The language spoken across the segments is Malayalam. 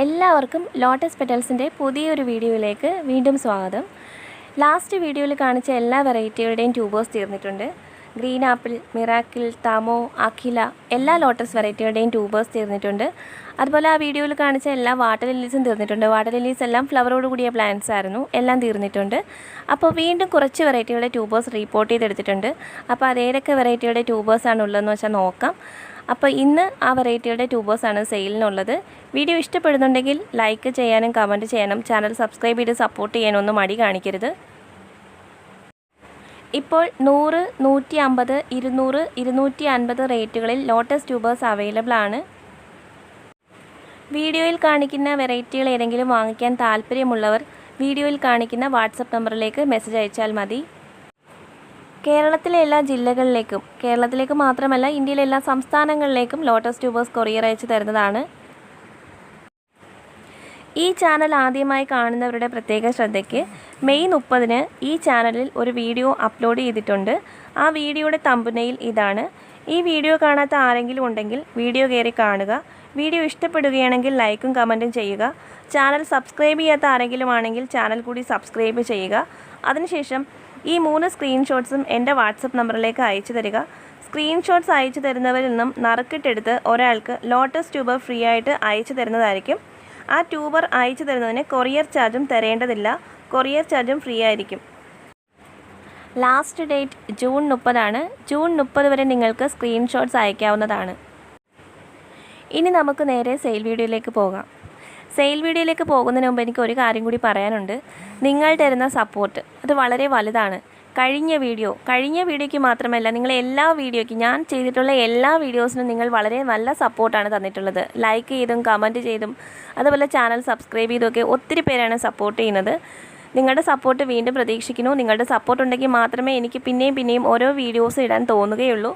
എല്ലാവർക്കും ലോട്ടസ് പെറ്റൽസിന്റെ പുതിയൊരു വീഡിയോയിലേക്ക് വീണ്ടും സ്വാഗതം. ലാസ്റ്റ് വീഡിയോയിൽ കാണിച്ച എല്ലാ വെറൈറ്റികളുടെയും ട്യൂബേഴ്സ് തീർന്നിട്ടുണ്ട്. ഗ്രീൻ ആപ്പിൾ മിറാക്കിൾ താമോ അഖില എല്ലാ ലോട്ടസ് വെറൈറ്റികളുടെയും ട്യൂബേഴ്സ് തീർന്നിട്ടുണ്ട്. അതുപോലെ ആ വീഡിയോയിൽ കാണിച്ച എല്ലാ വാട്ടർ ലില്ലീസും തീർന്നിട്ടുണ്ട്. വാട്ടർ ലില്ലീസ് എല്ലാം ഫ്ലവറോട് കൂടിയ പ്ലാന്റ്സ് ആയിരുന്നു. എല്ലാം തീർന്നിട്ടുണ്ട്. അപ്പോൾ വീണ്ടും കുറച്ച് വെറൈറ്റികളുടെ ട്യൂബേഴ്സ് റിപ്പോർട്ട് ചെയ്തെടുത്തിട്ടുണ്ട്. അപ്പോൾ അതേതൊക്കെ വെറൈറ്റികളുടെ ട്യൂബേഴ്സാണ് ഉള്ളതെന്ന് വെച്ചാൽ നോക്കാം. അപ്പോൾ ഇന്ന് ആ വെറൈറ്റിയുടെ ട്യൂബേഴ്സാണ് സെയിലിനുള്ളത്. വീഡിയോ ഇഷ്ടപ്പെടുന്നുണ്ടെങ്കിൽ ലൈക്ക് ചെയ്യാനും കമന്റ് ചെയ്യാനും ചാനൽ സബ്സ്ക്രൈബ് ചെയ്ത് സപ്പോർട്ട് ചെയ്യാനും ഒന്നും മടി കാണിക്കരുത്. ഇപ്പോൾ നൂറ് നൂറ്റി അമ്പത് ഇരുന്നൂറ് ഇരുന്നൂറ്റി അൻപത് റേറ്റുകളിൽ ലോട്ടസ് ട്യൂബേഴ്സ് അവൈലബിൾ ആണ്. വീഡിയോയിൽ കാണിക്കുന്ന വെറൈറ്റികൾ ഏതെങ്കിലും വാങ്ങിക്കാൻ താല്പര്യമുള്ളവർ വീഡിയോയിൽ കാണിക്കുന്ന വാട്സപ്പ് നമ്പറിലേക്ക് മെസ്സേജ് അയച്ചാൽ മതി. കേരളത്തിലെ എല്ലാ ജില്ലകളിലേക്കും കേരളത്തിലേക്ക് മാത്രമല്ല ഇന്ത്യയിലെ എല്ലാ സംസ്ഥാനങ്ങളിലേക്കും ലോട്ടസ് ട്യൂബേഴ്സ് കൊറിയർ അയച്ചു തരുന്നതാണ്. ഈ ചാനൽ ആദ്യമായി കാണുന്നവരുടെ പ്രത്യേക ശ്രദ്ധയ്ക്ക് മെയ് മുപ്പതിന് ഈ ചാനലിൽ ഒരു വീഡിയോ അപ്ലോഡ് ചെയ്തിട്ടുണ്ട്. ആ വീഡിയോയുടെ തമ്പുനയിൽ ഇതാണ്. ഈ വീഡിയോ കാണാത്ത ആരെങ്കിലും ഉണ്ടെങ്കിൽ വീഡിയോ കയറി കാണുക. വീഡിയോ ഇഷ്ടപ്പെടുകയാണെങ്കിൽ ലൈക്കും കമന്റും ചെയ്യുക. ചാനൽ സബ്സ്ക്രൈബ് ചെയ്യാത്ത ആരെങ്കിലും ആണെങ്കിൽ ചാനൽ കൂടി സബ്സ്ക്രൈബ് ചെയ്യുക. അതിനുശേഷം ഈ മൂന്ന് സ്ക്രീൻഷോട്ട്സും എന്റെ വാട്സപ്പ് നമ്പറിലേക്ക് അയച്ചു തരിക. സ്ക്രീൻഷോട്ട്സ് അയച്ചു തരുന്നവരിൽ നിന്നും നറുക്കിട്ടെടുത്ത് ഒരാൾക്ക് ലോട്ടസ് ട്യൂബർ ഫ്രീ ആയിട്ട് അയച്ചു തരുന്നതായിരിക്കും. ആ ട്യൂബർ അയച്ചു തരുന്നതിന് കൊറിയർ ചാർജും തരേണ്ടതില്ല. കൊറിയർ ചാർജും ഫ്രീ ആയിരിക്കും. ലാസ്റ്റ് ഡേറ്റ് ജൂൺ മുപ്പതാണ്. ജൂൺ മുപ്പത് വരെ നിങ്ങൾക്ക് സ്ക്രീൻഷോട്ട്സ് അയക്കാവുന്നതാണ്. ഇനി നമുക്ക് നേരെ സെയിൽ വീഡിയോയിലേക്ക് പോകാം. സെയിൽ വീഡിയോയിലേക്ക് പോകുന്നതിന് മുമ്പ് എനിക്ക് ഒരു കാര്യം കൂടി പറയാനുണ്ട്. നിങ്ങൾ തരുന്ന സപ്പോർട്ട് അത് വളരെ വലുതാണ്. കഴിഞ്ഞ വീഡിയോ കഴിഞ്ഞ വീഡിയോയ്ക്ക് മാത്രമല്ല നിങ്ങൾ എല്ലാ വീഡിയോയ്ക്കും ഞാൻ ചെയ്തിട്ടുള്ള എല്ലാ വീഡിയോസിനും നിങ്ങൾ വളരെ നല്ല സപ്പോർട്ടാണ് തന്നിട്ടുള്ളത്. ലൈക്ക് ചെയ്തും കമന്റ് ചെയ്തും അതുപോലെ ചാനൽ സബ്സ്ക്രൈബ് ചെയ്തുമൊക്കെ ഒത്തിരി പേരാണ് സപ്പോർട്ട് ചെയ്യുന്നത്. നിങ്ങളുടെ സപ്പോർട്ട് വീണ്ടും പ്രതീക്ഷിക്കുന്നു. നിങ്ങളുടെ സപ്പോർട്ട് ഉണ്ടെങ്കിൽ മാത്രമേ എനിക്ക് പിന്നെയും പിന്നെയും ഓരോ വീഡിയോസ് ഇടാൻ തോന്നുകയുള്ളൂ.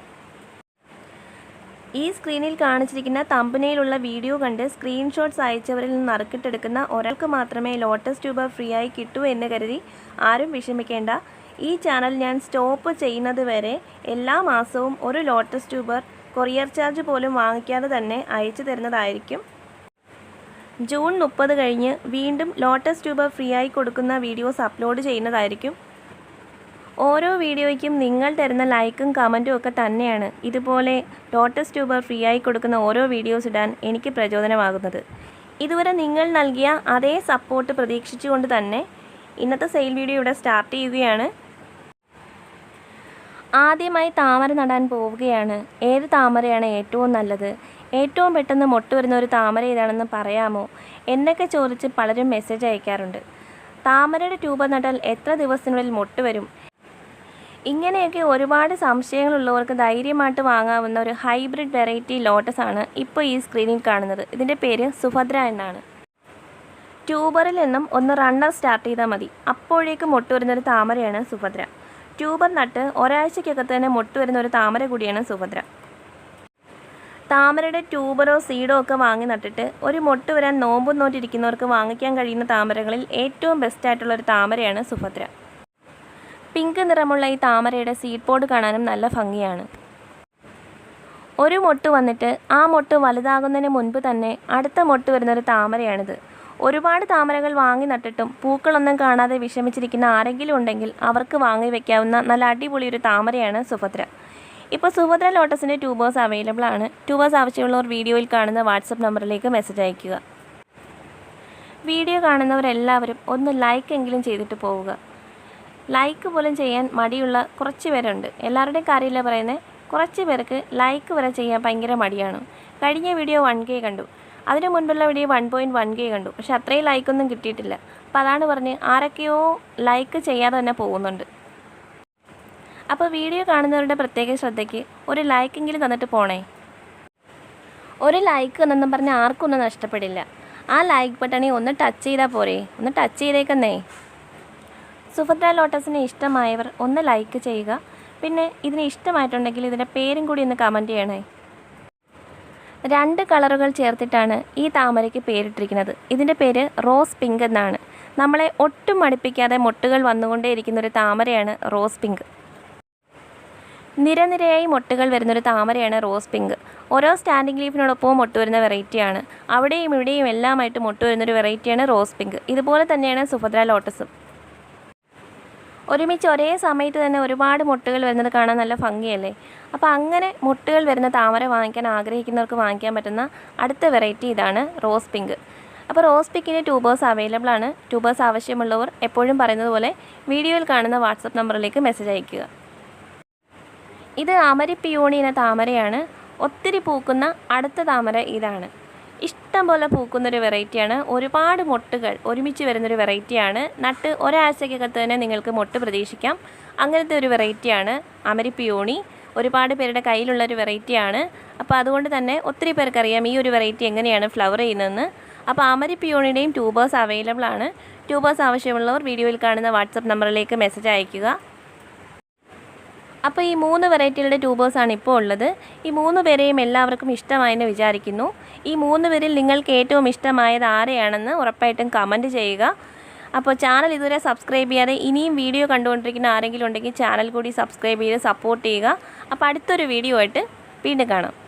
ഈ സ്ക്രീനിൽ കാണിച്ചിരിക്കുന്ന തമ്പനയിലുള്ള വീഡിയോ കണ്ട് സ്ക്രീൻഷോട്ട്സ് അയച്ചവരിൽ നിന്ന് നറുക്കിട്ടെടുക്കുന്ന ഒരാൾക്ക് മാത്രമേ ലോട്ടസ് ട്യൂബ് ഫ്രീ ആയി കിട്ടൂ എന്ന് കരുതി ആരും വിഷമിക്കേണ്ട. ഈ ചാനൽ ഞാൻ സ്റ്റോപ്പ് ചെയ്യുന്നത് വരെ എല്ലാ മാസവും ഒരു ലോട്ടസ് ട്യൂബർ കൊറിയർ ചാർജ് പോലും വാങ്ങിക്കാതെ തന്നെ അയച്ചു തരുന്നതായിരിക്കും. ജൂൺ മുപ്പത് കഴിഞ്ഞ് വീണ്ടും ലോട്ടസ് ട്യൂബർ ഫ്രീ ആയി കൊടുക്കുന്ന വീഡിയോസ് അപ്ലോഡ് ചെയ്യുന്നതായിരിക്കും. ഓരോ വീഡിയോയ്ക്കും നിങ്ങൾ തരുന്ന ലൈക്കും കമന്റും ഒക്കെ തന്നെയാണ് ഇതുപോലെ ടോട്ടസ് ട്യൂബർ ഫ്രീ ആയി കൊടുക്കുന്ന ഓരോ വീഡിയോസ് ഇടാൻ എനിക്ക് പ്രചോദനമാകുന്നത്. ഇതുവരെ നിങ്ങൾ നൽകിയ അതേ സപ്പോർട്ട് പ്രതീക്ഷിച്ചുകൊണ്ട് തന്നെ ഇന്നത്തെ സെയിൽ വീഡിയോ ഇവിടെ സ്റ്റാർട്ട് ചെയ്യുകയാണ്. ആദ്യമായി താമര നടാൻ പോവുകയാണ്. ഏത് താമരയാണ് ഏറ്റവും നല്ലത്? ഏറ്റവും പെട്ടെന്ന് മൊട്ട് വരുന്ന ഒരു താമര ഏതാണെന്ന് പറയാമോ? എന്നൊക്കെ ചോദിച്ച് പലരും മെസ്സേജ് അയക്കാറുണ്ട്. താമരയുടെ ട്യൂബ് നട്ടാൽ എത്ര ദിവസത്തിനുള്ളിൽ മൊട്ട് വരും? ഇങ്ങനെയൊക്കെ ഒരുപാട് സംശയങ്ങളുള്ളവർക്ക് ധൈര്യമായിട്ട് വാങ്ങാവുന്ന ഒരു ഹൈബ്രിഡ് വെറൈറ്റി ലോട്ടസ് ആണ് ഇപ്പോൾ ഈ സ്ക്രീനിൽ കാണുന്നത്. ഇതിന്റെ പേര് സുഭദ്ര എന്നാണ്. ട്യൂബറിൽ നിന്നും ഒന്ന് റണ്ണർ സ്റ്റാർട്ട് ചെയ്താൽ മതി. അപ്പോഴേക്ക് മൊട്ട് വരുന്നൊരു താമരയാണ് സുഭദ്ര. ട്യൂബർ നട്ട് ഒരാഴ്ചക്കകത്ത് തന്നെ മൊട്ട് വരുന്ന ഒരു താമര കൂടിയാണ് സുഭദ്ര. താമരയുടെ ട്യൂബറോ സീഡോ ഒക്കെ വാങ്ങി നട്ടിട്ട് ഒരു മൊട്ട് വരാൻ നോമ്പും നോട്ടിരിക്കുന്നവർക്ക് വാങ്ങിക്കാൻ കഴിയുന്ന താമരകളിൽ ഏറ്റവും ബെസ്റ്റ് ആയിട്ടുള്ള ഒരു താമരയാണ് സുഭദ്ര. പിങ്ക് നിറമുള്ള ഈ താമരയുടെ സീഡ് പോഡ് കാണാനും നല്ല ഭംഗിയാണ്. ഒരു മൊട്ട് വന്നിട്ട് ആ മൊട്ട് വലുതാകുന്നതിന് മുൻപ് തന്നെ അടുത്ത മൊട്ട് വരുന്നൊരു താമരയാണിത്. ഒരുപാട് താമരകൾ വാങ്ങി നട്ടിട്ടും പൂക്കളൊന്നും കാണാതെ വിഷമിച്ചിരിക്കുന്ന ആരെങ്കിലും ഉണ്ടെങ്കിൽ അവർക്ക് വാങ്ങി വെക്കാവുന്ന നല്ല അടിപൊളി ഒരു താമരയാണ് സുഭദ്ര. ഇപ്പോൾ സുഭദ്ര ലോട്ടസിന്റെ ട്യൂബേഴ്സ് അവൈലബിൾ ആണ്. ട്യൂബേഴ്സ് ആവശ്യമുള്ളവർ വീഡിയോയിൽ കാണുന്ന വാട്സപ്പ് നമ്പറിലേക്ക് മെസ്സേജ് അയയ്ക്കുക. വീഡിയോ കാണുന്നവരെല്ലാവരും ഒന്ന് ലൈക്ക് എങ്കിലും ചെയ്തിട്ട് പോവുക. ലൈക്ക് പോലും ചെയ്യാൻ മടിയുള്ള കുറച്ച് പേരുണ്ട്. എല്ലാവരുടെയും കാര്യമില്ല പറയുന്നത് കുറച്ച് പേർക്ക് ലൈക്ക് വരെ ചെയ്യാൻ ഭയങ്കര മടിയാണ്. കഴിഞ്ഞ വീഡിയോ വൺ കെ കണ്ടു. അതിന് മുൻപുള്ള video one point one K കണ്ടു. പക്ഷെ അത്രയും ലൈക്കൊന്നും കിട്ടിയിട്ടില്ല. അപ്പോൾ അതാണ് പറഞ്ഞ് ആരൊക്കെയോ ലൈക്ക് ചെയ്യാതെ തന്നെ പോകുന്നുണ്ട്. അപ്പോൾ വീഡിയോ കാണുന്നവരുടെ പ്രത്യേക ശ്രദ്ധയ്ക്ക് ഒരു ലൈക്കെങ്കിലും തന്നിട്ട് പോണേ. ഒരു ലൈക്ക് എന്നൊന്നും പറഞ്ഞാൽ ആർക്കും ഒന്നും നഷ്ടപ്പെടില്ല. ആ ലൈക്ക് ബട്ടണി ഒന്ന് ടച്ച് ചെയ്താൽ പോരെ. ഒന്ന് ടച്ച് ചെയ്തേക്കുന്നേ. സുഭദ്ര ലോട്ടസിനെ ഇഷ്ടമായവർ ഒന്ന് ലൈക്ക് ചെയ്യുക. പിന്നെ ഇതിന് ഇഷ്ടമായിട്ടുണ്ടെങ്കിൽ ഇതിന്റെ പേരും കൂടി ഒന്ന് കമന്റ് ചെയ്യണേ. രണ്ട് കളറുകൾ ചേർത്തിട്ടാണ് ഈ താമരയ്ക്ക് പേരിട്ടിരിക്കുന്നത്. ഇതിന്റെ പേര് റോസ് പിങ്ക് എന്നാണ്. നമ്മളെ ഒട്ടും മടുപ്പിക്കാതെ മൊട്ടുകൾ വന്നുകൊണ്ടേയിരിക്കുന്ന ഒരു താമരയാണ് റോസ് പിങ്ക് നിരനിരയായി മൊട്ടുകൾ വരുന്നൊരു താമരയാണ് റോസ് പിങ്ക് ഓരോ സ്റ്റാൻഡിംഗ് ലീഫിനോടൊപ്പവും മൊട്ട് വരുന്ന വെറൈറ്റിയാണ് അവിടെയും ഇവിടെയും എല്ലാമായിട്ട് മൊട്ട് വരുന്നൊരു വെറൈറ്റിയാണ് റോസ് പിങ്ക് ഇതുപോലെ തന്നെയാണ് സുഭദ്ര ലോട്ടസും. ഒരുമിച്ച് ഒരേ സമയത്ത് തന്നെ ഒരുപാട് മുട്ടുകൾ വരുന്നത് കാണാൻ നല്ല ഭംഗിയല്ലേ? അപ്പോൾ അങ്ങനെ മുട്ടുകൾ വരുന്ന താമര വാങ്ങിക്കാൻ ആഗ്രഹിക്കുന്നവർക്ക് വാങ്ങിക്കാൻ പറ്റുന്ന അടുത്ത വെറൈറ്റി ഇതാണ് റോസ് പിങ്ക്. അപ്പോൾ റോസ് പിക്കിന് ട്യൂബേഴ്സ് അവൈലബിൾ ആണ്. ട്യൂബേഴ്സ് ആവശ്യമുള്ളവർ എപ്പോഴും പറയുന്നത് പോലെ വീഡിയോയിൽ കാണുന്ന വാട്സപ്പ് നമ്പറിലേക്ക് മെസ്സേജ് അയയ്ക്കുക. ഇത് അമരിപ്പിയോണി എന്ന താമരയാണ്. ഒത്തിരി പൂക്കുന്ന അടുത്ത താമര ഇതാണ്. ഇഷ്ടം പോലെ പൂക്കുന്നൊരു വെറൈറ്റിയാണ്. ഒരുപാട് മൊട്ടുകൾ ഒരുമിച്ച് വരുന്നൊരു വെറൈറ്റിയാണ്. നട്ട് ഒരാഴ്ചക്കകത്ത് തന്നെ നിങ്ങൾക്ക് മൊട്ട് പ്രതീക്ഷിക്കാം. അങ്ങനത്തെ ഒരു വെറൈറ്റിയാണ് അമരിപ്പിയോണി. ഒരുപാട് പേരുടെ കയ്യിലുള്ള ഒരു വെറൈറ്റിയാണ്. അപ്പോൾ അതുകൊണ്ട് തന്നെ ഒത്തിരി പേർക്കറിയാം ഈ ഒരു വെറൈറ്റി എങ്ങനെയാണ് ഫ്ലവർ ചെയ്യുന്നതെന്ന്. അപ്പോൾ അമരിപ്പിയോണിയുടെയും ട്യൂബേഴ്സ് അവൈലബിൾ ആണ് ട്യൂബേഴ്സ് ആവശ്യമുള്ളവർ വീഡിയോയിൽ കാണുന്ന വാട്സപ്പ് നമ്പറിലേക്ക് മെസ്സേജ് അയയ്ക്കുക. അപ്പോൾ ഈ മൂന്ന് വെറൈറ്റികളുടെ ട്യൂബേഴ്സാണ് ഇപ്പോൾ ഉള്ളത്. ഈ മൂന്ന് പേരെയും എല്ലാവർക്കും ഇഷ്ടമായെന്ന് വിചാരിക്കുന്നു. ഈ മൂന്ന് പേരിൽ നിങ്ങൾക്ക് ഏറ്റവും ഇഷ്ടമായത് ആരെയാണെന്ന് ഉറപ്പായിട്ടും കമന്റ് ചെയ്യുക. അപ്പോൾ ചാനൽ ഇതുവരെ സബ്സ്ക്രൈബ് ചെയ്യാതെ ഇനിയും വീഡിയോ കണ്ടുകൊണ്ടിരിക്കുന്ന ആരെങ്കിലും ഉണ്ടെങ്കിൽ ചാനൽ കൂടി സബ്സ്ക്രൈബ് ചെയ്ത് സപ്പോർട്ട് ചെയ്യുക. അപ്പോൾ അടുത്തൊരു വീഡിയോ ആയിട്ട് വീണ്ടും കാണാം.